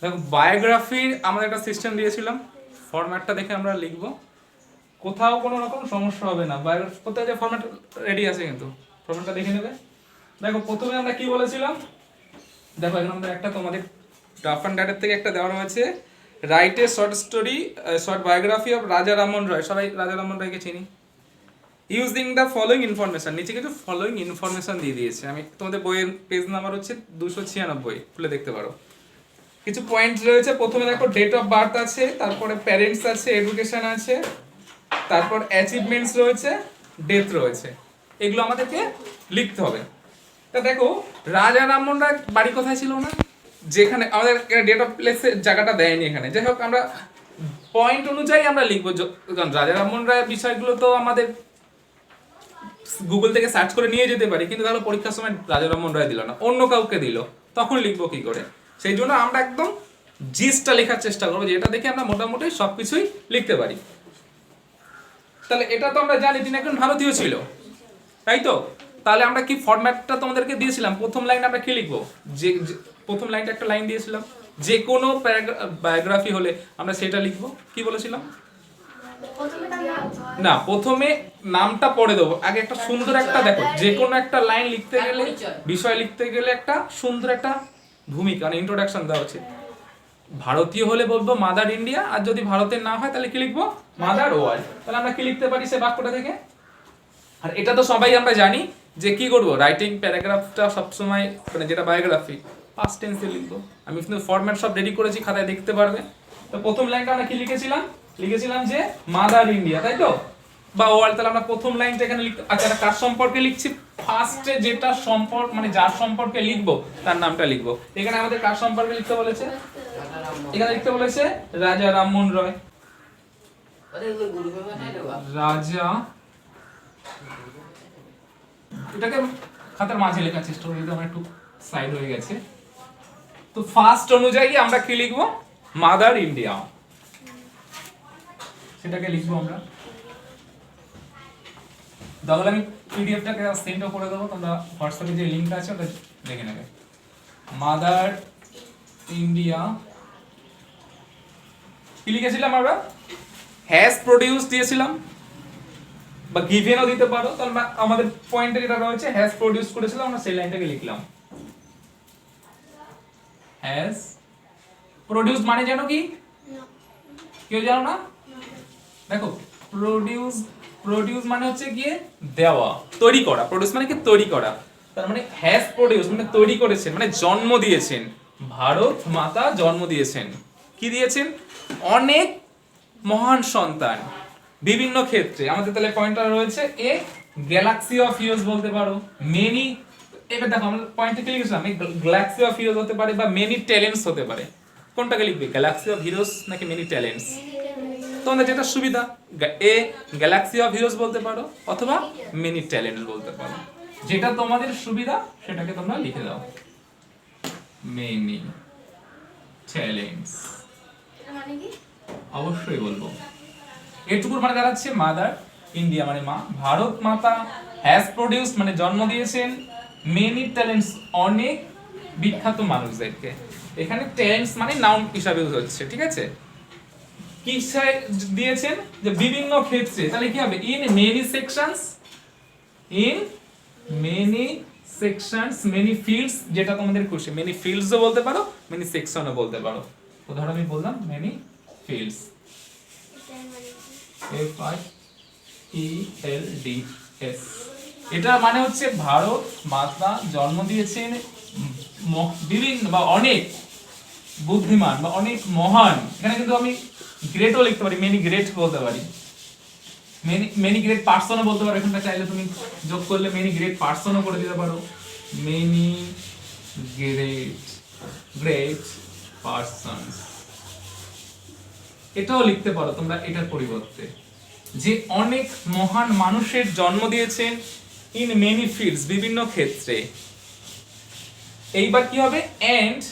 দেখো বায়োগ্রাফির আমাদের একটা সিস্টেম দিয়েছিলাম। ফরম্যাটটা দেখে আমরা লিখব। কোথাও কোনো রকম সমস্যা হবে না। বায়োগ্রাফি যে ফরম্যাট রেডি আছে কিন্তু। ফরম্যাটটা দেখে নেবে। দেখো, প্রথমে আমরা কি বলেছিলাম? দেখো, এখন আমরা একটা তোমাদের ডাফ অ্যান্ড ডাটের থেকে একটা দেওয়া রয়েছে। রাইটে short story short biography of Raja Rammohan Roy সবাই রাজা রামমোহন রায়কে চিনি? ইউজিং দ্য ফলোয়িং ইনফরমেশন নিচে কিছু ফলোয়িং ইনফরমেশন দিয়ে দিয়েছে। আমি তোমাদের বইয়ের পেজ নাম্বার হচ্ছে দুশো ছিয়ানব্বই। খুলে দেখতে পারো। কিছু পয়েন্ট রয়েছে। প্রথমে দেখো ডেট অফ বার্থ আছে, তারপরে প্যারেন্টস আছে এডুকেশন আছে, তারপর অ্যাচিভমেন্টস রয়েছে ডেথ রয়েছে। এগুলো আমাদেরকে লিখতে হবে। তা দেখো, রাজা রামমোহন রায় বাড়ি কোথায় ছিল না? যেখানে আমাদের ডেট অফ প্লেসের জায়গাটা দেয়নি এখানে। যাই হোক, আমরা পয়েন্ট অনুযায়ী আমরা লিখব। রাজা রামমোহন রায়ের বিষয়গুলো তো আমাদের গুগল থেকে সার্চ করে নিয়ে যেতে পারি, কিন্তু তাহলে পরীক্ষার সময় রাজা রামমোহন রায় দিল না। অন্য কাউকে দিল। তখন লিখব কি করে? সেই জন্য আমরা একদম জিসটা লেখার চেষ্টা করব যেটা দেখে আমরা মোটামুটি সবকিছুই লিখতে পারি। তাহলে এটা তো আমরা জানি তিনি একজন ভারতীয় ছিল। তাই তো? তাহলে আমরা কি ফরম্যাটটা তোমাদেরকে দিয়েছিলাম? প্রথম লাইন আমরা কি লিখব? যে যে- প্রথম লাইনটা একটা লাইন দিয়েছিলাম। যে কোনো বায়োগ্রাফি হলে আমরা সেটা লিখব। কি বলেছিলাম? না প্রথমে নামটা পড়ে দেবো। আগে একটা সুন্দর একটা দেখো যে কোনো একটা লাইন লিখতে গেলে বিষয় লিখতে গেলে একটা সুন্দর একটা ভূমিকা মানে ইন্ট্রোডাকশন দেওয়া উচিত ভারতীয় হলে বলব মাদার ইন্ডিয়া আর যদি ভারতের না হয় তাহলে কি লিখব? মাদার ওয়ার্ল্ড তাহলে আমরা কি লিখতে পারি সে বাক্যটা থেকে? আর এটা তো সবাই আমরা জানি যে কি করব? রাইটিং প্যারাগ্রাফটা সবসময় মানে যেটা বায়োগ্রাফি পাস্ট টেন্সে লিখব। আমি কিন্তু ফরম্যাট সব রেডি করেছি, খাতায় দেখতে পারবে। তো প্রথম লাইনটা আমরা কি লিখেছিলাম? লিখেছিলাম যে মাদার ইন্ডিয়া তাই তো? বা ওয়ার্ল্ড তাহলে আমরা প্রথম লাইনটা এখানে লিখতে আচ্ছা কার সম্পর্কে লিখছি? ফার্স্টে যেটা সম্পর্ক মানে যার সম্পর্কে লিখব, তার নামটা এখানে আমাদের কার সম্পর্কে লিখতে বলেছে? এখানে লিখতে বলেছে রাজা রামমোহন রয়। রাজা এটাকে খাতার মাঝে লেখার চেষ্টা করি আমার একটু সাইড হয়ে গেছে। তো ফার্স্ট অনুযায়ী আমরা কি লিখব? মাদার ইন্ডিয়া সেটাকে লিখব আমরা। তাহলে আমি পিডিএফটাকে সেন্ড করে দেবো তোমরা হোয়াটসঅ্যাপে যে লিঙ্কটা আছে ওটা দেখে নেবে। মাদার ইন্ডিয়া কি লিখেছিলাম আমরা? হ্যাজ প্রডিউস দিয়েছিলাম। বা গিভেনও দিতে পারো তাহলে আমাদের পয়েন্টে যেটা রয়েছে হ্যাজ প্রডিউস করেছিলাম আমরা সেই লাইনটাকে লিখলাম। হ্যাজ প্রডিউস মানে জানো কি? কেউ জানো না? দেখো প্রডিউস প্রডিউস মানে হচ্ছে গিয়ে দেওয়া, তৈরি করা প্রডিউস মানে কি তৈরি করা। তার মানে হ্যাজ প্রডিউস মানে তৈরি করেছেন মানে জন্ম দিয়েছেন। ভারত মাতা জন্ম দিয়েছেন। কি দিয়েছেন? অনেক মহান সন্তান, বিভিন্ন ক্ষেত্রে। আমাদের তাহলে পয়েন্টটা রয়েছে এ গ্যালাক্সি অফ হিরোজ বলতে পারো। মেনি এবার দেখো, আমরা পয়েন্টে কি লিখেছিলাম? গ্যালাক্সি অফ হিরোজ হতে পারে বা মেনি ট্যালেন্টস হতে পারে। কোনটাকে লিখবে? গ্যালাক্সি অফ হিরোজ নাকি মেনি ট্যালেন্টস তোমাদের যেটা সুবিধা এ গ্যালাক্সি অফ হিরোজ বলতে পারো অথবা মিনি ট্যালেন্ট বলতে পারো। যেটা তোমাদের সুবিধা সেটাকে তোমরা লিখে দাও। মেনি ট্যালেন্টস অবশ্যই বলব। এটুকুর মানে দাঁড়াচ্ছে মাদার ইন্ডিয়া মানে মা। ভারত মাতা হ্যাজ প্রডিউসড মানে জন্ম দিয়েছেন মেনি ট্যালেন্টস অনেক বিখ্যাত মানুষদেরকে। এখানে ট্যালেন্টস মানে নাউন হিসাবে ইউজ হচ্ছে ঠিক আছে? কিসে দিয়েছেন? যে বিভিন্ন ক্ষেত্রে, তাহলে কি হবে? In many sections in many sections many fields যেটা তোমাদের মেনি ফিল্ডসও বলতে পারো মেনি সেকশনও বলতে পারো। উদাহরণ আমি বললাম many fields F I E L D S এটা মানে হচ্ছে ভারত, মাতা, জন্ম দিয়েছেন বিভিন্ন বা অনেক বুদ্ধিমান বা অনেক মহান। এখানে কিন্তু আমি গ্রেটও লিখতে পারি মেনি গ্রেট বলতে পারি। মেনি মেনি গ্রেট পার্সনও বলতে পারো। এখানটা চাইলে তুমি যোগ করলে মেনি গ্রেট পার্সনও করে দিতে পারো। মেনি গ্রেট গ্রেট পার্সনস এটাও লিখতে পারো তোমরা এটার পরিবর্তে। যে অনেক মহান মানুষের জন্ম দিয়েছেন ইন মেনি ফিল্ডস বিভিন্ন ক্ষেত্রে। এইবার কি হবে? এন্ড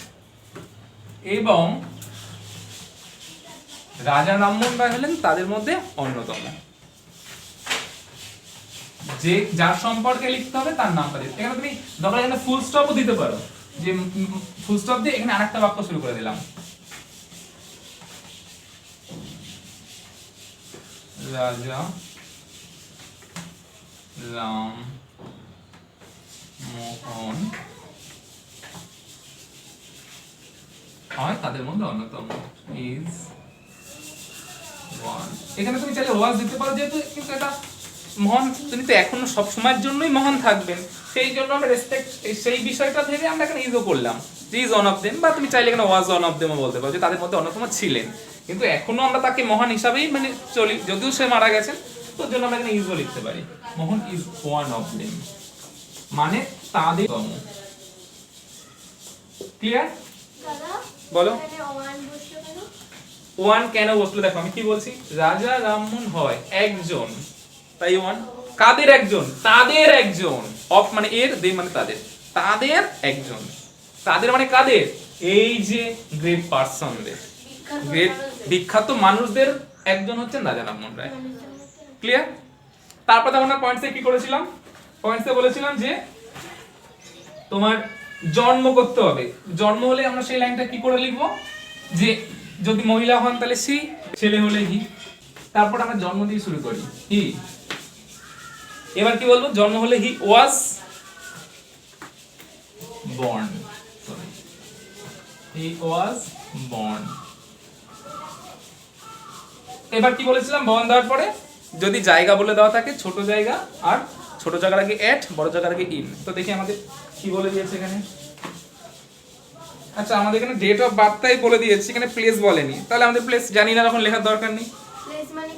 এবং রাজা রামমোহন রায় হলেন তাদের মধ্যে অন্যতম। যে, যার সম্পর্কে লিখতে হবে তার নামটা দিতে এখানে তুমি দরকার এখানে ফুল স্টপও দিতে পারো। যে ফুল স্টপ দিয়ে এখানে আরেকটা বাক্য শুরু করে দিলাম। রাজা রাম মোহন হয় তাদের মধ্যে অন্যতম। ইজ ওয়ান এখানে তুমি চাইলে ওয়াজ দিতে পারো, যেহেতু কিন্তু এটা মহান, তিনি তো এখনও সব সময়ের জন্যই মহান থাকবেন। সেই জন্য আমরা রেসপেক্ট সেই বিষয়টা ভেবে আমরা এখানে ইজও করলাম। যে ইজ অন অফ দেম বা তুমি চাইলে এখানে ওয়াজ অন অফ দেমও বলতে পারো, যে তাদের মধ্যে অন্যতম ছিলেন। কিন্তু এখনও আমরা তাকে মহান হিসাবেই মানে চলি, যদিও সে মারা গেছেন তোর জন্য আমরা এখানে ইজও লিখতে পারি। Mohan is one of them মানে তাদের ক্লিয়ার বলো। ওয়ান কেন বসল? দেখো, আমি কি বলছি? রাজা রামমোহন হয় একজন। তাই ওয়ান? কাদের একজন? তাদের একজন। অফ মানে এর, দে মানে তাদের। তাদের একজন। তাদের মানে কাদের? এই যে গ্রেট পার্সনদের গ্রেট বিখ্যাত মানুষদের একজন হচ্ছেন রাজা রামমোহন রায়। ক্লিয়ার তারপর আমরা পয়েন্টসে কি করেছিলাম? পয়েন্টসে বলেছিলাম যে তোমার জন্ম করতে হবে। জন্ম হলে আমরা সেই লাইনটা কি করে লিখব? যে যদি মহিলা হন তাহলে সি, ছেলে হলে হি। তারপর আমরা জন্ম দিয়ে শুরু করি। হি। এবার কি বলব? জন্ম হলে হি ওয়াজ বর্ন। এবার কি বলেছিলাম? বর্ন দেওয়ার পরে? যদি জায়গা বলে দেওয়া থাকে, ছোট জায়গা আর ছোট জায়গার আগে এট বড় জায়গার আগে ইন তো দেখি আমাদের কি বলে দিয়েছে এখানে? আচ্ছা আমাদের এখানে ডেট অফ বার্থটাই বলে দিয়েছে এখানে প্লেস বলেনি। তাহলে আমাদের প্লেস জানি না তখন লেখার দরকার নেই। প্লেস মানে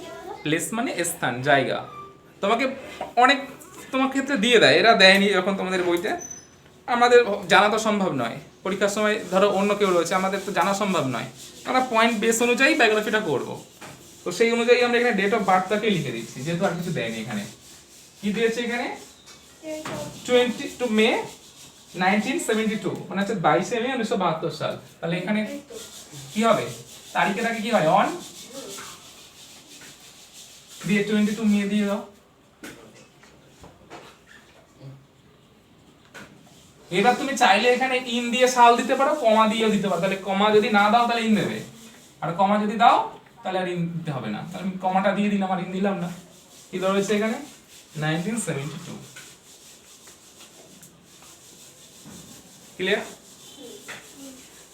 মানে স্থান জায়গা। তোমাকে অনেক তোমার ক্ষেত্রে দিয়ে দেয় এরা দেয়নি যখন তোমাদের বইতে। আমাদের জানা তো সম্ভব নয়। পরীক্ষার সময় ধরো অন্য কেউ রয়েছে আমাদের তো জানা সম্ভব নয়। আমরা পয়েন্ট বেস অনুযায়ী বায়োগ্রাফিটা করব। তো সেই অনুযায়ী আমরা এখানে ডেট অফ বার্থটাকে লিখে দিচ্ছি যেহেতু আর কিছু দেয়নি এখানে। কি দিয়েছে এখানে? টোয়েন্টি টু মে 1972 মানে হচ্ছে 22 মে 1972 সাল। তাহলে এখানে কি হবে? তারিখে আগে কি হয়? অন দিয়ে 22 নিয়ে দিয়ে দাও। এবার তুমি চাইলে এখানে ইন দিয়ে সাল দিতে পারো কমা দিয়েও দিতে পারো। তাহলে কমা যদি না দাও, তাহলে ইন দেবে। আর কমা যদি দাও, তাহলে আর ইন দিতে হবে না। তাহলে কমাটা দিয়ে দিলাম, আর ইন দিলাম না। কি রয়েছে এখানে? 1972 ক্লিয়ার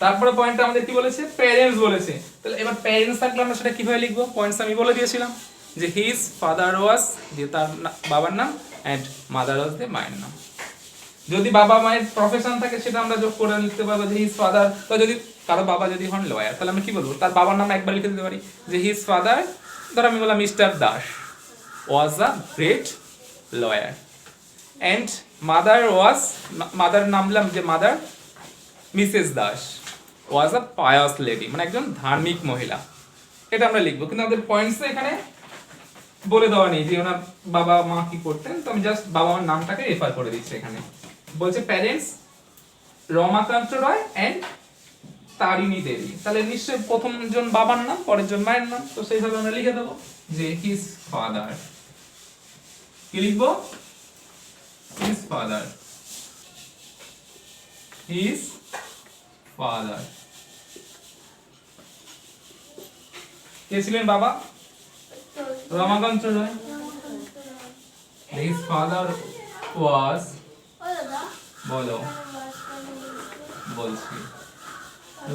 তারপরে পয়েন্টটা আমাদের কি বলেছে? প্যারেন্টস বলেছে। তাহলে এবার প্যারেন্টস থাকলে আমরা সেটা কীভাবে লিখব? পয়েন্টস আমি বলে দিয়েছিলাম যে হিজ ফাদার ওয়াজ দিয়ে তার বাবার নাম অ্যান্ড মাদার ওয়াজ দিয়ে মায়ের নাম। যদি বাবা মায়ের প্রফেশন থাকে, সেটা আমরা যোগ করে লিখতে পারব যে হিজ ফাদার তো যদি কারও বাবা যদি হন লয়ার তাহলে আমি কি বলব? তার বাবার নাম একবার লিখে দিতে পারি। যে হিজ ফাদার ধর আমি বললাম Mr Das was a great lawyer and mother was mother নামলাম যে mother Mrs Das. Was a pious lady মানে একজন ধার্মিক মহিলা। এটা আমরা লিখব, কিন্তু আমাদের পয়েন্টস এখানে বলে দেওয়া নেই যে ওনার বাবা মা কি করতেন। তো আমি জাস্ট বাবা মার নামটাকে রেফার করে দিচ্ছি এখানে। বলছে প্যারেন্টস রমাকান্ত রয় অ্যান্ড তারিণী দেবী। তাহলে নিশ্চয়ই প্রথম জন বাবার নাম, পরের জন মায়ের নাম। তো সেইভাবে আমরা লিখে দেবো যে হিজ ফাদার কি লিখব? হিজ ফাদার হিজ ফাদার কে ছিলেন বাবা? Ramakanta Roy. His father was ও দাদা বলো। বলছি।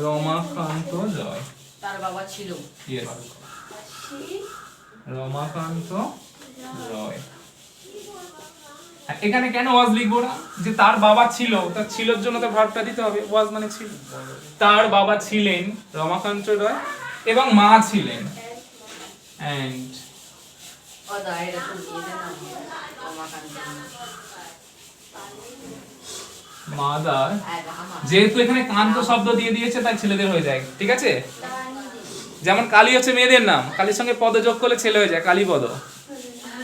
রমাকান্ত রয়। তার বাবা ছিল। ইয়েস রমাকান্ত রয়। এখানে কেন ওয়াজ লিখব না? যে তার বাবা ছিল, তার ছিলর জন্য তো ভার্বটা দিতে হবে। ওয়াজ মানে ছিল। তার বাবা ছিলেন রমাকান্ত রয় এবং মা ছিলেন। মাদার, যেহেতু এখানে কান্ত শব্দ দিয়ে দিয়েছে, তাই ছেলেদের হয়ে যায়। ঠিক আছে? যেমন কালী হচ্ছে মেয়েদের নাম, কালীর সঙ্গে পদ যোগ করলে ছেলে হয়ে যায় কালী পদ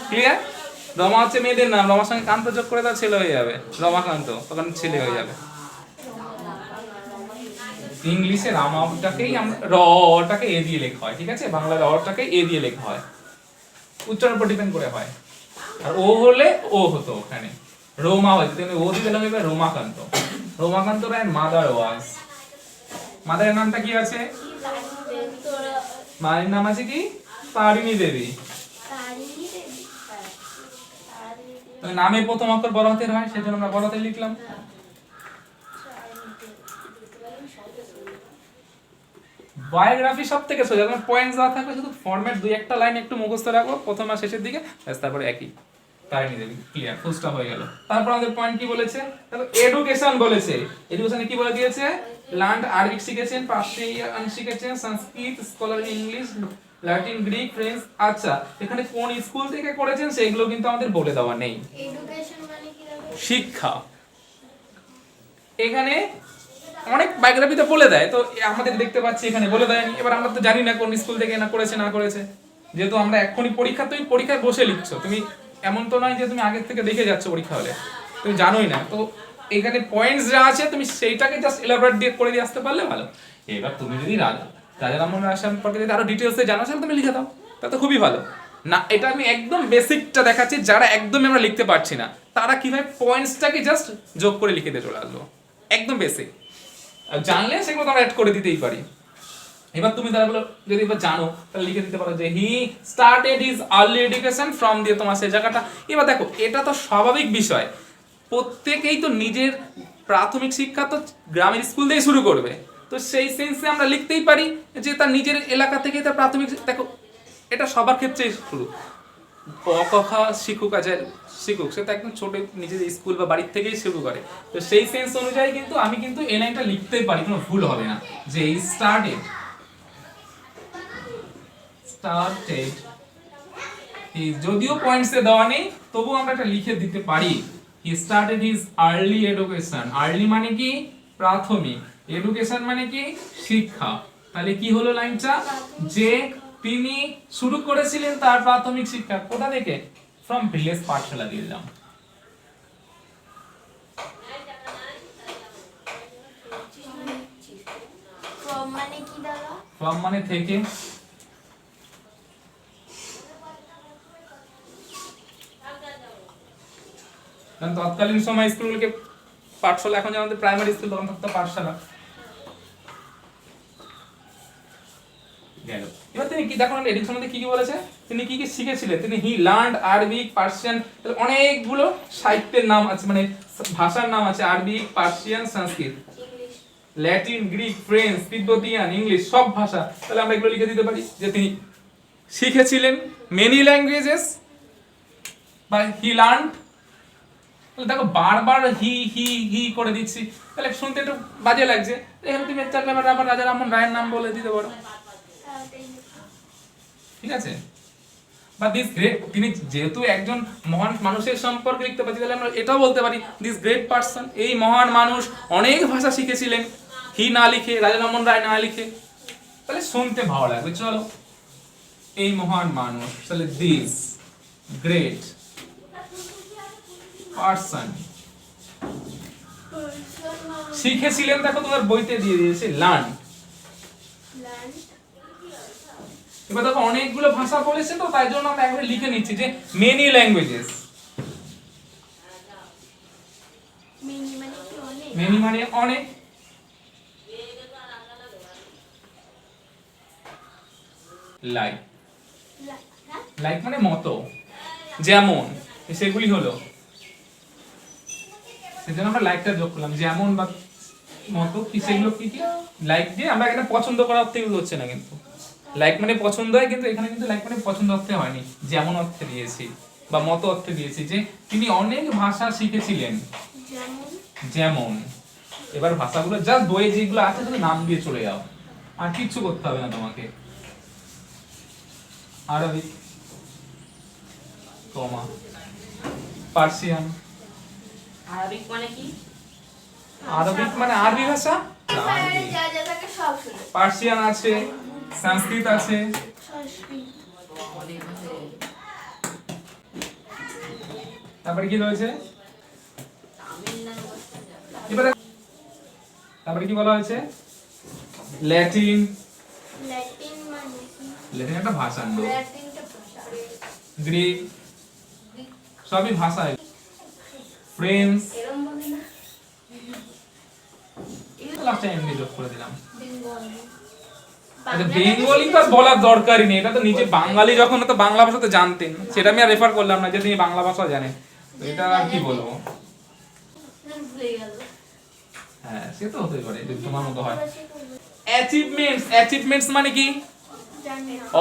ক্লিয়ার রমা হচ্ছে মেয়েদের নাম, রমার সঙ্গে কান্ত যোগ করে তার ছেলে হয়ে যাবে রমাকান্ত তখন ছেলে হয়ে যাবে। ইংলিশে রামাটাকেই আমরা রটাকে এ দিয়ে লেখা হয়, ঠিক আছে? বাংলা রটাকে এ দিয়ে লেখা হয়। উচ্চারণ উপর ডিপেন্ড করে হয়। আর ও হলে ও হতো ওখানে। রোমা হয়েছে তুমি ও দিতে লাগবে রোমাকান্ত রোমাকান্ত রায় মাদার ওয়াজ মাদারের নামটা কি আছে? মায়ের নাম আছে কি? তারিণী দেবী। তাহলে নামে প্রথম অক্ষর বড় হাতের হয়, সেজন্য আমরা বড় হাতে লিখলাম। বায়োগ্রাফি সব থেকে সোজা তোমার পয়েন্টস দেওয়া থাকবে শুধু ফরম্যাট দুই একটা লাইন একটু মুখস্থ রাখব প্রথম আর শেষের দিকে, ব্যাস, তারপরে একই। তাই নিয়ে দেবে ক্লিয়ার ফুল হয়ে গেল। তারপর আমাদের পয়েন্ট কি বলেছে? এডুকেশন বলেছে। এডুকেশনে কি বলে দিয়েছে? লার্ন আরবিক শিখেছেন, পার্সিয়ান শিখেছেন, Sanskrit scholar English Latin Greek French আচ্ছা এখানে কোন স্কুল থেকে করেছেন সেগুলো কিন্তু আমাদের বলে দেওয়া নেই। মানে শিক্ষা। এখানে অনেক বায়োগ্রাফিতে বলে দেয় তো আমাদের দেখতে পাচ্ছি এখানে বলে দেয়নি। এবার আমরা তো জানি না কোন স্কুল থেকে না করেছে না করেছে। যেহেতু আমরা এখনই পরীক্ষা তুমি পরীক্ষায় বসে লিখছো। তুমি এমন তো নয় যে তুমি আগের থেকে দেখে যাচ্ছ পরীক্ষা হলে। তুমি জানোই না। তো এখানে পয়েন্টস যা আছে তুমি সেইটাকে জাস্ট এলাবোরেট দিয়ে করে দিয়ে আসতে পারলে ভালো। এবার তুমি যদি রাজা রাজা রামমোহন রায় সম্পর্কে যদি আরও ডিটেলসে জানো তাহলে তুমি লিখে দাও। তা তো খুবই ভালো। না, এটা আমি একদম বেসিকটা দেখাচ্ছি, যারা একদমই আমরা লিখতে পারছি না, তারা কীভাবে পয়েন্টসটাকে জাস্ট যোগ করে লিখে দিয়ে চলে আসব একদম বেসিক আর জানলে সেগুলো তো আমরা অ্যাড করে দিতেই পারি। এবার তুমি তারা বলো, যদি এবার জানো, তাহলে লিখে দিতে পারো যে he started his early education from দিয়ে তোমার সেই জায়গাটা। এবার দেখো, এটা তো স্বাভাবিক বিষয়। প্রত্যেকেই তো নিজের প্রাথমিক শিক্ষা তো গ্রামের স্কুল থেকেই শুরু করবে। তো সেই সেন্সে আমরা লিখতেই পারি যে তার নিজের এলাকা থেকেই তার প্রাথমিক দেখো, এটা সবার ক্ষেত্রেই শুরু। অকখা শিক্ষক আছে শিক্ষক সে তো একদম ছোট নিজের স্কুল বা বাড়ির থেকেই শুরু করে। তো সেই সেন্স অনুযায়ী কিন্তু আমি কিন্তু এই লাইনটা লিখতেই পারি, কোনো ভুল হবে না। যে এই স্টার্টেড স্টার্টেড যদিও পয়েন্টসে দেওয়া নেই, তবুও আমরা এটা লিখে দিতে পারি। He started his early education early মানে কি? প্রাথমিক। এডুকেশন মানে কি? শিক্ষা। তাহলে কি হলো লাইনটা? যে তিনি শুরু করেছিলেন তার প্রাথমিক শিক্ষা। কোথা থেকে? ফ্রম ভিলেজ পাঠশালা দিয়ে দিলাম। মানে ফ্রম মানে থেকে? কারণ তৎকালীন সময় স্কুলগুলোকে পাঠশালা এখন যেমন প্রাইমারি স্কুল তখন থাকতো পাঠশালা। গেল এবার তিনি কি দেখো এডিক সম্বন্ধে কি কি বলেছে? তিনি কি কি শিখেছিলেন তিনি হি লার্ন আরবিক পার্সিয়ান অনেকগুলো সাহিত্যের নাম আছে মানে ভাষার নাম আছে Arabic Persian Sanskrit. Latin Greek French Tibetan English সব ভাষা। তাহলে আমরা এগুলো লিখে দিতে পারি যে তিনি শিখেছিলেন মেনি ল্যাঙ্গুয়েজেস বা হি লার্ন তাহলে দেখো বারবার হি হি হি করে দিচ্ছি। তাহলে শুনতে একটু বাজে লাগছে। এখানে তুমি ব্যাপার আবার রাজা রামন রায়ের নাম বলে দিতে পারো। ঠিক আছে? বা দিস গ্রেট তিনি যেহেতু একজন মহান মানুষের সম্পর্কে লিখতে পারছি, তাহলে আমরা এটাও বলতে পারি দিস গ্রেট পার্সন এই মহান মানুষ অনেক ভাষা শিখেছিলেন। হি না লিখে, রাজা রামন রায় না লিখে। তাহলে শুনতে ভালো লাগবে, চলো। এই মহান মানুষ, তাহলে দিস গ্রেট পার্সন শিখেছিলেন, দেখো তোমার বইতে দিয়ে দিয়েছে লার্ন এবার দেখো অনেকগুলো ভাষা বলেছে তো তাই জন্য আমরা একবারে লিখে নিচ্ছি যে মেনি ল্যাঙ্গুয়েজেস মিনি মানে কি অনেক? লাইক? লাইক মানে মতো। যেমন সেগুলি হলো। সেজন্য আমরা লাইকটা যোগ করলাম। যেমন বা মতো কি সেগুলো কি কি? লাইক দিয়ে আমরা এখানে পছন্দ করার ইউজ হচ্ছে না কিন্তু। লাইক মানে পছন্দ হয় কিন্তু এখানে কিন্তু লাইক মানে পছন্দ অর্থে হয়নি। যেমন অর্থে দিয়েছি বা মতো অর্থে দিয়েছি যে তিনি অনেক ভাষা শিখেছিলেন। যেমন। যেমন এবার ভাষাগুলো জাস্ট বইয়ে যেগুলো আছে শুধু নাম দিয়ে চলে যাও। আর কিচ্ছু করতে হবে না তোমাকে। আরবিক কমা পার্সিয়ান। আরবিক মানে কি? আরবিক মানে আরবি ভাষা? বাইরে যা যা থাকে সব শুনে। পার্সিয়ান আছে। সংস্কৃত আছে? তারপরে কি রয়েছে? এবারে তারপরে কি বলা হয়েছে? ল্যাটিন। ল্যাটিন একটা ভাষা গ্রিক। সবই ভাষা। ফ্রেঞ্চ। লাস্টে এমনি যোগ করে দিলাম। বেঙ্গলি আচ্ছা তো বলার দরকারই নেই। এটা তো নিজে বাঙালি যখন তো বাংলা ভাষা তো জানতেন সেটা আমি আর রেফার করলাম না যে তিনি বাংলা ভাষা জানেন। এটা আর কি বলব? হ্যাঁ সে তো হতেই পারে যদি তোমার মতো হয়। অ্যাচিভমেন্টস অ্যাচিভমেন্টস মানে কি?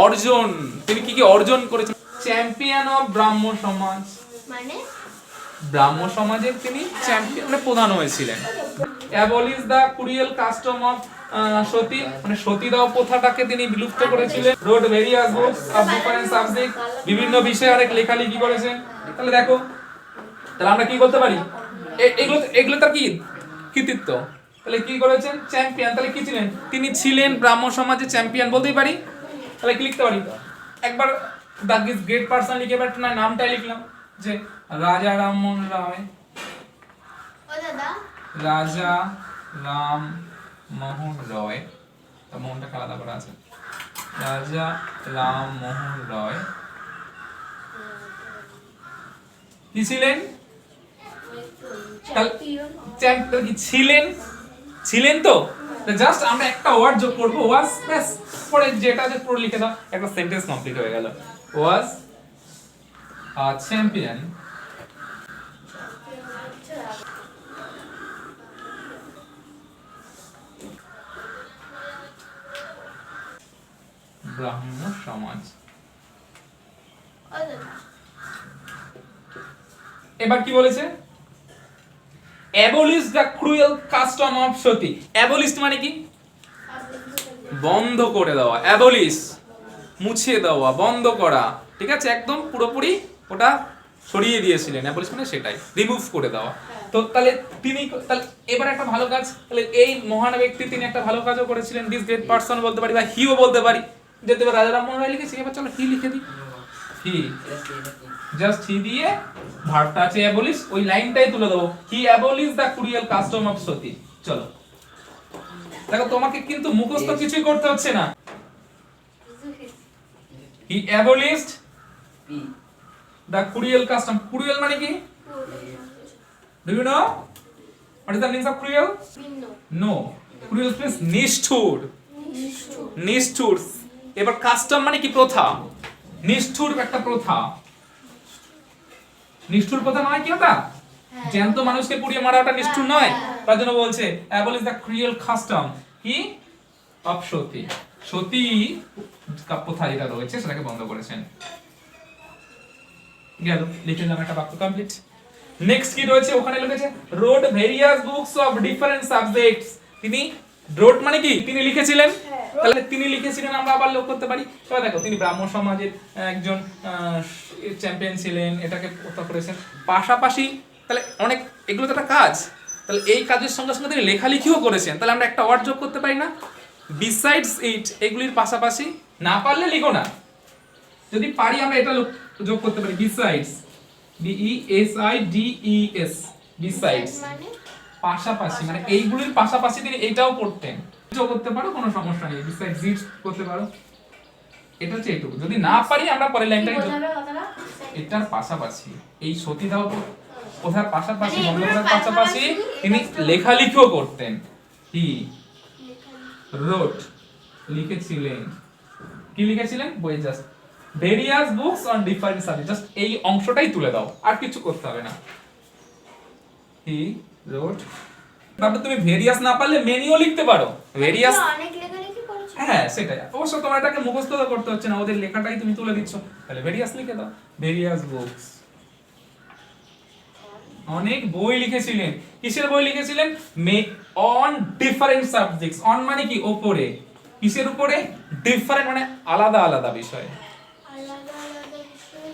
অর্জন। তিনি কি কি অর্জন করেছেন? চ্যাম্পিয়ন অফ ব্রাহ্ম সমাজ মানে? ব্রাহ্ম সমাজের তিনি চ্যাম্পিয়ন মানে প্রধান হয়েছিলেন। Abolish the cruel custom of sati মানে সতীদাহ প্রথাটাকে তিনি বিলুপ্ত করেছিলেন। Wrote various books of different subject বিভিন্ন বিষয়ে অনেক লেখালেখি করেছেন। তাহলে দেখো, তাহলে আমরা কি বলতে পারি? এগুলো এগুলো তার কি কৃতিত্ব? তাহলে কি করেছেন? চ্যাম্পিয়ন তাহলে কি ছিলেন? তিনি ছিলেন ব্রাহ্ম সমাজের চ্যাম্পিয়ন বলতেই পারি? তাহলে লিখতে পারি? একবার দ্য গ্রেট পার্সন লিখে এবার নামটাই লিখলাম, যে রাজা রামমোহন রায় রাজা রাম মোহন রয় তার মোহনটা আলাদা করা আছে রাজা রাম মোহন রয় কি ছিলেন ছিলেন ছিলেন তো জাস্ট আমরা একটা ওয়ার্ড যোগ করব। ওয়াজ ব্যাস পরে যেটা যে পুরো লিখে দাও। একটা সেন্টেন্স কমপ্লিট হয়ে গেল। ওয়াজ আ চ্যাম্পিয়ন ব্রাহ্ম সমাজ। এবার কি বলেছে? Abolish the cruel custom of sati. Abolish মানে কি? বন্ধ করে দেওয়া। অ্যাবলিশ মুছে দেওয়া, বন্ধ করা। ঠিক আছে? একদম পুরোপুরি ওটা সরিয়ে দিয়েছিলেন। অ্যাবলিশ মানে সেটাই। রিমুভ করে দেওয়া। তো তাহলে তিনি তাহলে এবার একটা ভালো কাজ। তাহলে এই মহান ব্যক্তি তিনি একটা ভালো কাজও করেছিলেন। দিস গ্রেট পারসন বলতে পারি বা হিও বলতে পারি। যেতে রাজা রামমোহন রায় লিখেছি এবার চলো হি লিখে দিই। হি জাস্ট হি দিয়ে ভার্বটা আছে অ্যাবলিশ ওই লাইনটাই তুলে দেবো। He abolish the cruel custom of sati চলো। দেখো তোমাকে কিন্তু মুখস্থ কিছুই করতে হচ্ছে না। হি অ্যাবলিশড পি দ্য কুরিয়াল কাস্টম কুরিয়াল মানে কি? Do you know what is the meanings of cruel no cruel means নিষ্ঠুর। নিষ্ঠুর নিষ্ঠুর। এবার কাস্টম মানে কি প্রথা? নিষ্ঠুর একটা প্রথা। নিষ্ঠুর প্রথা নয় কি ওটা? জ্যান্ত মানুষকে পুড়িয়ে মারা ওটা নিষ্ঠুর নয়? তার জন্য বলছে অ্যাবলিশ দ্য ক্রিয়েল কাস্টম কি? অফ সতী। সতী কা- প্রথা যেটা রয়েছে সেটাকে বন্ধ করেছেন। গেল লিখে দিলাম একটা বাক্য কমপ্লিট নেক্সট কি রয়েছে? ওখানে লিখেছে wrote various books of different subjects তিনি রোড মানে কি? তিনি লিখেছিলেন? তাহলে তিনি লিখেছিলেন আমরা আবার লোক করতে পারি। এবার দেখো তিনি ব্রাহ্ম সমাজের একজন চ্যাম্পিয়ন ছিলেন এটাকে প্রথা করেছেন। পাশাপাশি তাহলে অনেক এগুলো তো একটা কাজ। তাহলে এই কাজের সঙ্গে সঙ্গে তিনি লেখালেখিও করেছেন। তাহলে আমরা একটা ওয়ার্ড যোগ করতে পারি না। বিসাইডস ইট এগুলির পাশাপাশি না পারলে লিখো না। যদি পারি আমরা এটা লোক- যোগ করতে পারি। Besides B E S I D E S besides মানে? পাশাপাশি মানে এইগুলির পাশাপাশি তিনি এটাও করতেন। করতে পারো কোনো সমস্যা নেই। বিসাইডস ইট করতে পারো। এটা হচ্ছে এইটুকু। যদি না পারি আমরা পরের কি লাইনটাই যোগ এটার পাশাপাশি এই সতীদাহ কোথার পাশাপাশি মানে এগুলোর করার পাশাপাশি তিনি লেখালেখিও করতেন। হি রোট লিখেছিলেন। কি লিখেছিলেন? বই just various books on different subject just এই অংশটাই তুলে দাও। আর কিছু করতে হবে না। হি রোট তারপর তুমি ভেরিয়াস না পারলে মেনিও লিখতে পারো। ভেরিয়াস অনেক লেখালেখি করেছে। হ্যাঁ সেটাই। অবশ্য তোমার এটাকে মুখস্থ করতে হচ্ছে না ওদের লেখাটাই তুমি তুলে দিচ্ছ। তাহলে ভেরিয়াস লিখে দাও। ভেরিয়াস বুকস অনেক বই লিখেছিলেন। কিসের বই লিখেছিলেন? May on different subjects on মানে কি? ওপরে। কিসের উপরে? ডিফারেন্ট মানে আলাদা আলাদা বিষয়। আলাদা আলাদা বিষয়ে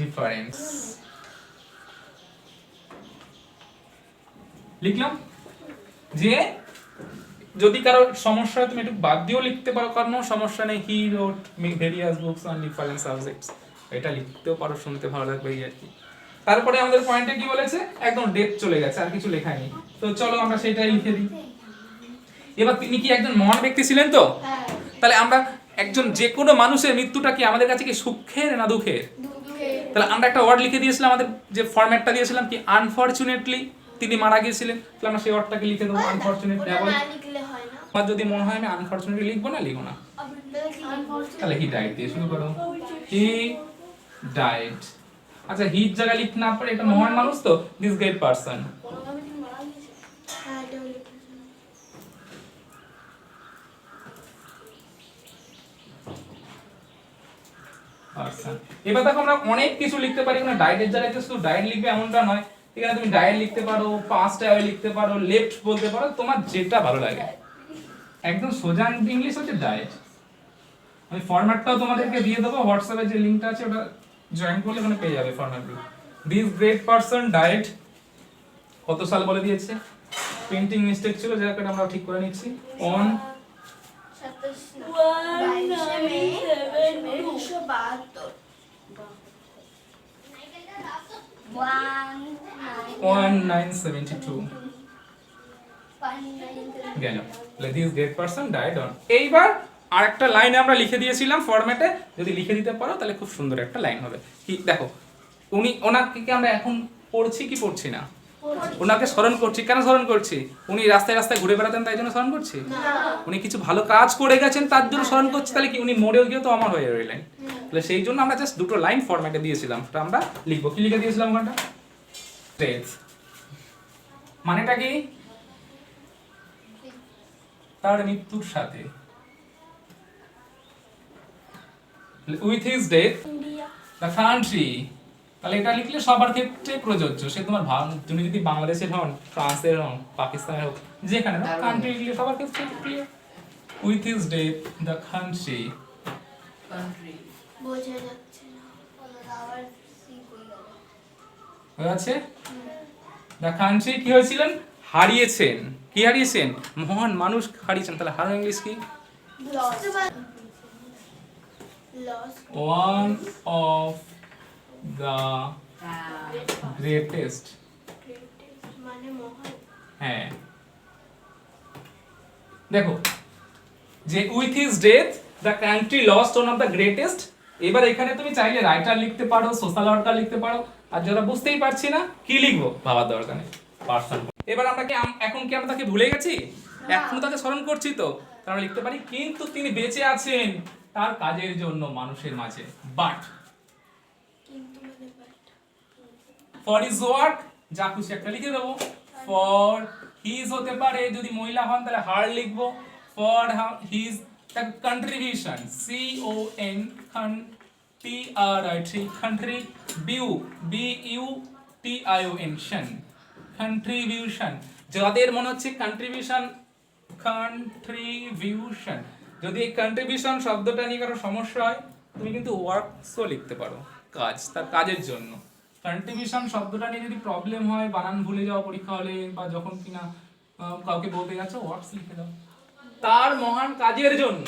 ডিফারেন্স লিখলাম? যে যদি কারও সমস্যা হয় তুমি একটু বাদ দিয়েও লিখতে পারো কোনো সমস্যা নেই। He wrote various books on different subjects এটা লিখতেও পারো শুনতে ভালো লাগবে এই আর কি। তারপরে আমাদের পয়েন্টে কি বলেছে? একদম ডেপ চলে গেছে আর কিছু লেখা নেই। তো চলো আমরা সেটাই লিখে দিই। এবার তিনি কি একজন মহান ব্যক্তি ছিলেন তো? হ্যাঁ। তাহলে আমরা একজন যে কোনো মানুষের মৃত্যুটা কি আমাদের কাছে কি সুখের না দুঃখের? দুঃখে তাহলে আমরা একটা ওয়ার্ড লিখে দিয়েছিলাম আমাদের যে ফরম্যাটটা দিয়েছিলাম কি আনফরচুনেটলি তিনি মারা গিয়েছিলেন। তাহলে আমরা সেই ওয়ার্ডটাকে লিখে দেবো আনফরচুনেটলি হয় না। আমার যদি মনে হয় আমি আনফরচুনেটলি লিখব না লিখব না। তাহলে হি ডাইট দিয়ে শুরু করো। হি ডাইট আচ্ছা হিট জায়গায় লিখ না পারে এটা মহান মানুষ তো দিস গ্রেট পারসন হ্যাঁ এটাও লিখেছি পারসন এবার দেখো আমরা অনেক কিছু লিখতে পারি না ডায়েটের জায়গায় শুধু ডায়েট লিখবে এমনটা নয়। এখানে তুমি ডায়েট লিখতে পারো পাস্ট অ্যাওয়ে লিখতে পারো লেফট বলতে পারো, তোমার যেটা ভালো লাগে। একদম সোজা ইংলিশ হচ্ছে ডায়েট আমি ফরম্যাটটাও তোমাদেরকে দিয়ে দেবো হোয়াটসঅ্যাপে যে লিংকটা আছে ওটা জয়েন করলে ওখানে পেয়ে যাবে ফরম্যাটগুলো দিস গ্রেট পারসন ডায়েট কত সাল বলে দিয়েছে? প্রিন্টিং মিস্টেক ছিল যাকে আমরা ঠিক করে নিচ্ছি। অন উনিশশো বাহাত্তর গেল this great person died on এইবার আরেকটা লাইন আমরা লিখে দিয়েছিলাম ফরম্যাটে যদি লিখে দিতে পারো, তাহলে খুব সুন্দর একটা লাইন হবে। কি, দেখো, উনি, ওনাকে আমরা এখন পড়ছি কি পড়ছি না? ওনাকে স্মরণ করছি। কেন স্মরণ করছি? উনি রাস্তায় রাস্তায় ঘুরে বেড়াতেন তাই জন্য স্মরণ করছি? উনি কিছু ভালো কাজ করে গেছেন তার জন্য স্মরণ করছি তাহলে কি উনি মরেও গিয়ে তো আমার হয়ে রইলেন? তাহলে সেই জন্য আমরা জাস্ট দুটো লাইন ফরম্যাটে দিয়েছিলাম। ওটা আমরা লিখব। কি লিখে দিয়েছিলাম ওখানটা. মানেটা কি? তার মৃত্যুর সাথে। With his death the country তাহলে এটা লিখলে সবার ক্ষেত্রে প্রযোজ্য। সে তোমার ভাব- তুমি যদি বাংলাদেশের হন ফ্রান্সের হন পাকিস্তানের হোক যেখানে। কান্ট্রি লিখলে সবার ক্ষেত্রে clear with his death the country country বোঝা যাচ্ছে না। আবার সিক গেল আছে? দ্য কান্ট্রি কি হয়েছিলেন? হারিয়েছেন। কি হারিয়েছেন? মহান মানুষ হারিয়েছেন। তাহলে হারানো ইংলিশ কি? One of the greatest. হ্যাঁ। দেখো যে with his death the country lost one of the greatest এবার এখানে তুমি চাইলে রাইটার লিখতে পারো সোশ্যাল ওয়ার্কার লিখতে পারো। আর যারা বুঝতেই পারছি না কি লিখব? ভাবার দরকার নেই। পার্সন এবার আমরা কি এখন কি আমরা তাকে ভুলে গেছি? এখনও তাকে স্মরণ করছি তো। আমরা লিখতে পারি কিন্তু তিনি বেঁচে আছেন তার কাজের জন্য মানুষের মাঝে। বাট কিন্তু মানে বাট ফর ইজ ওয়ার্ক যা খুশি একটা লিখে দেবো। ফর হিজ হতে পারে, যদি মহিলা হন, তাহলে হার লিখব। For his contribution C O N T R I T contribution B U T I O N Shaun contribution যাদের মনে হচ্ছে কন্ট্রিবিউশন কন্ট্রিবিউশন যদি এই কন্ট্রিবিউশন শব্দটা নিয়ে কারও সমস্যা হয়, তুমি কিন্তু ওয়ার্কসও লিখতে পারো, কাজ, তার কাজের জন্য। কন্ট্রিবিউশন শব্দটা নিয়ে যদি প্রবলেম হয়, বানান ভুলে যাও পরীক্ষা হলে বা যখন কিনা কাউকে বলতে যাচ্ছ ওয়ার্কস লিখে দাও। তার মহান কাজের জন্য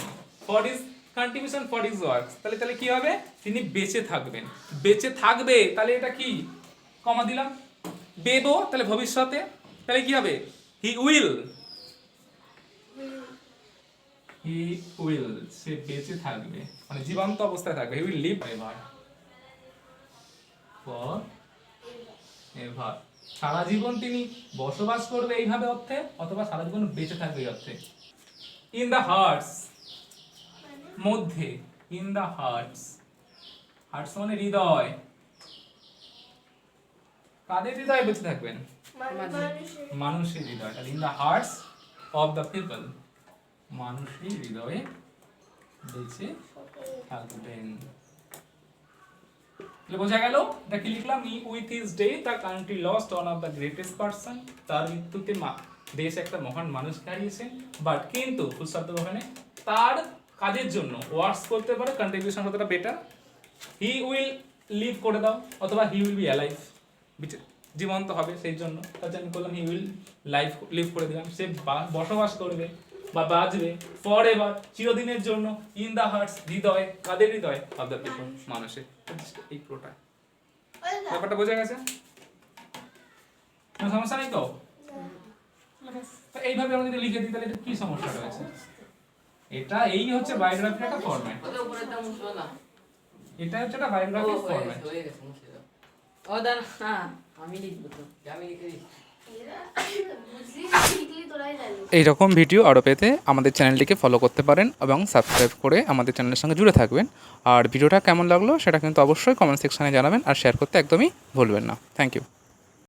for his contribution for his works তাহলে তাহলে কি হবে? তিনি বেঁচে থাকবেন। বেঁচে থাকবে, তাহলে এটা কি? কমা দিলাম। বেবো তাহলে ভবিষ্যতে। তাহলে কি হবে? He will he will say বেঁচে থাকবে। মানে জীবন্ত অবস্থায় থাকবে। He will live ever for ever. সারা জীবন তিনি বসবাস করবে এইভাবে অর্থে, অথবা সারা জীবন বেঁচে থাকবে অর্থে? ইন দ্য হার্টস মধ্যে। ইন দ্য হার্টস হার্টস মানে হৃদয়। কাদের বেঁচে থাকবেন? মানুষের মানুষের হৃদয় in the hearts of the people মানুষের হৃদয়ে বেঁচে থাকবেন। তাহলে বোঝা গেল, দেখি লিখলাম ই with his death the country lost one of the greatest person. তার মৃত্যুতে মা- দেশ একটা মহান মানুষকে হারিয়েছে। বাট কিন্তু ফুলশব্দ ওখানে তার কাজের জন্য ওয়ার্কস করতে পারে কন্ট্রিবিউশন কতটা বেটার হি উইল লিভ করে দাও, অথবা হি উইল বি অ্যালাইভ জীবন্ত হবে সেই জন্য। তার জন্য করলাম হি উইল লাইফ লিভ করে দিলাম। সে বসবাস করবে। বা বাঁচবে ফর এভার চিরদিনের জন্য ইন দ্য হার্টস হৃদয় কাদের হৃদয়? অফ দ্য পিপল মানুষের এই পুরোটা। ব্যাপারটা বোঝা গেছে? কোনো সমস্যা নেই তো? এইভাবে আমরা যদি লিখে দিই তাহলে এটা কি সমস্যা রয়েছে? এটা এই হচ্ছে বায়োগ্রাফির একটা ফরম্যাট এটা হচ্ছে একটা বায়োগ্রাফির ফরম্যাট হয়ে গেছে ও দাঁড়া হ্যাঁ আমি লিখব তো। আমি লিখে দিচ্ছি। বুঝলি লিখলি তোরা এই রকম ভিডিও আরও পেতে আমাদের চ্যানেলটিকে ফলো করতে পারেন এবং সাবস্ক্রাইব করে আমাদের চ্যানেলের সঙ্গে জুড়ে থাকবেন। আর ভিডিওটা কেমন লাগল সেটা কিন্তু অবশ্যই কমেন্ট সেকশনে জানাবেন আর শেয়ার করতে একদমই ভুলবেন না। Thank you